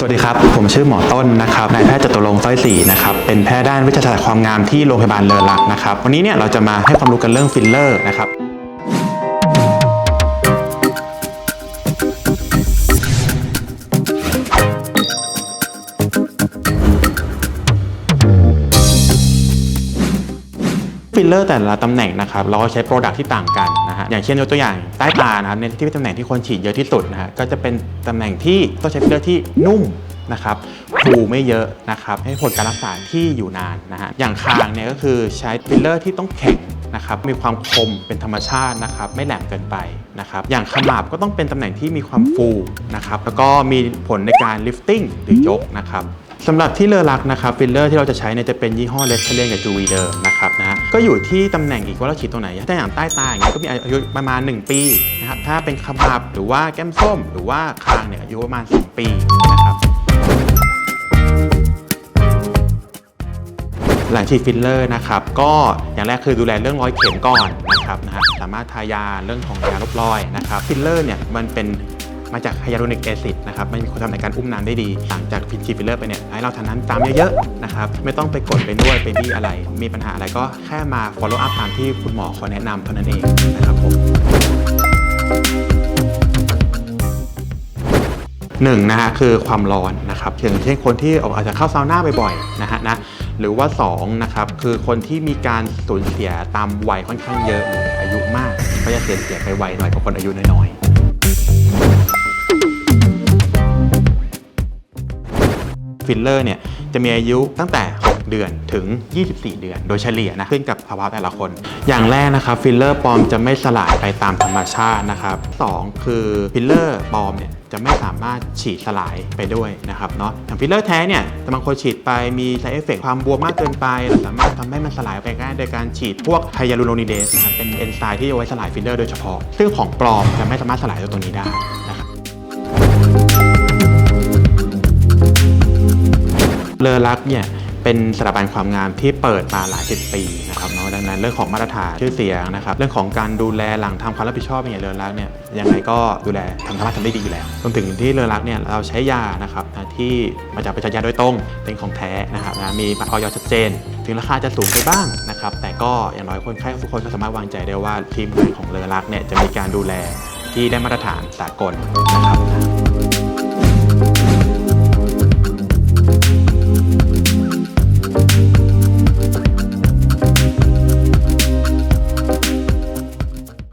สวัสดีครับ ผมชื่อหมอต้นนะครับนายแพทย์จตุรงค์สร้อยศรีนะครับเป็นแพทย์ด้านวิชาศาสตร์ความงามที่โรงพยาบาลเลอรักนะครับวันนี้เนี่ยเราจะมาให้ความรู้กันเรื่องฟิลเลอร์นะครับฟิลเลอร์แต่ละตำแหน่งนะครับเราก็ใช้โปรดักที่ต่างกัน อย่างเช่นยกตัวอย่างใต้ตานะครับในที่เป็นตำแหน่งที่คนฉีดเยอะที่สุดนะฮะก็จะเป็นตำแหน่งที่ต้องใช้ฟิลเลอร์ที่นุ่มนะครับฟูไม่เยอะนะครับให้ผลการรักษาที่อยู่นานนะฮะอย่างคางเนี่ยก็คือใช้ฟิลเลอร์ที่ต้องแข็งนะครับมีความคมเป็นธรรมชาตินะครับไม่แหลมเกินไปนะครับอย่างขมับก็ต้องเป็นตำแหน่งที่มีความฟูนะครับแล้วก็มีผลในการลิฟติ้งหรือยกนะครับ สำหรับที่เลอรักนะครับฟิลเลอร์ที่เราจะใช้เนี่ยจะเป็นยี่ห้อเลสเทเลนกับจูวีเดิมนะครับนะฮะก็อยู่ที่ตำแหน่งอีกว่าเราฉีดตรงไหนถ้าอย่างใต้ตาอย่างเงี้ยก็มีอายุประมาณ 1 ปีนะครับถ้าเป็นขมับหรือว่าแก้มส้ม หรือว่าคางเนี่ยอายุประมาณ 2 ปีนะครับหลังฉีดฟิลเลอร์นะครับก็อย่างแรกคือดูแลเรื่องรอยเข็มก่อนนะครับนะฮะสามารถทายาเรื่องของยาลบรอยนะครับฟิลเลอร์เนี่ยมันเป็น มาจากไฮยาลูรอนิกแอซิดนะครับมันมีคุณทำในการอุ้มน้ำได้ดีหลังจากพินชีฟิลเลอร์ไปเนี่ยให้เราทานน้ำตามเยอะๆนะครับไม่ต้องไปกดไปนวดไปบี้อะไร มีปัญหาอะไรก็แค่มา follow up ตามที่คุณหมอขาแนะนำเท่านั้นเองนะครับผมหนึ่งนะฮะคือความร้อนนะครับอย่างเช่นคนที่อาจจะเข้าซาวน่าบ่อยๆนะฮะนะหรือว่า2นะครับคือคนที่มีการสูญเสียตามวัยค่อนข้างเยอะออายุมาก ก็จะเสียเสียไปไวหน่อยกว่าคนอายุน้อยๆ ฟิลเลอร์เนี่ยจะมีอายุตั้งแต่ 6 เดือนถึง 24 เดือน โดยเฉลี่ยนะขึ้นกับภาวะแต่ละคน อย่างแรกนะครับฟิลเลอร์ปลอมจะไม่สลายไปตามธรรมชาตินะครับสองคือฟิลเลอร์ปลอมเนี่ยจะไม่สามารถฉีดสลายไปด้วยนะครับเนาะอย่างฟิลเลอร์แท้เนี่ยบางคนฉีดไปมีไซเอฟเฟกความบวมมากเกินไปเราสามารถทำให้มันสลายไปได้โดยการฉีดพวกไฮยาลูโรนิเดสนะครับเป็นเอนไซม์ที่เอาไว้สลายฟิลเลอร์โดยเฉพาะ ซึ่งของปลอมจะไม่สามารถสลายตัวนี้ได้นะครับ เลอรักเนี่ยเป็นสถาบันความงามที่เปิดมาหลายสิบปีนะครับเนาะดังนั้นเรื่องของมาตรฐานชื่อเสียงนะครับเรื่องของการดูแลหลังทำความรับผิดชอบอย่างเลอรักเนี่ยยังไงก็ดูแลทำธรรมะทำได้ดีอยู่แล้วรวมถึงที่เลอรักเนี่ยเราใช้ยานะครับที่มาจากบริษัทยาโดยตรงเป็นของแท้นะครับนะมีออยชัดเจน ถึงราคาจะสูงไปบ้างนะครับแต่ก็อย่างน้อยคนไข้ทุกคนก็สามารถวางใจได้ว่าทีมงานของเลอรักเนี่ยจะมีการดูแลที่ได้มาตรฐานสากลนะครับ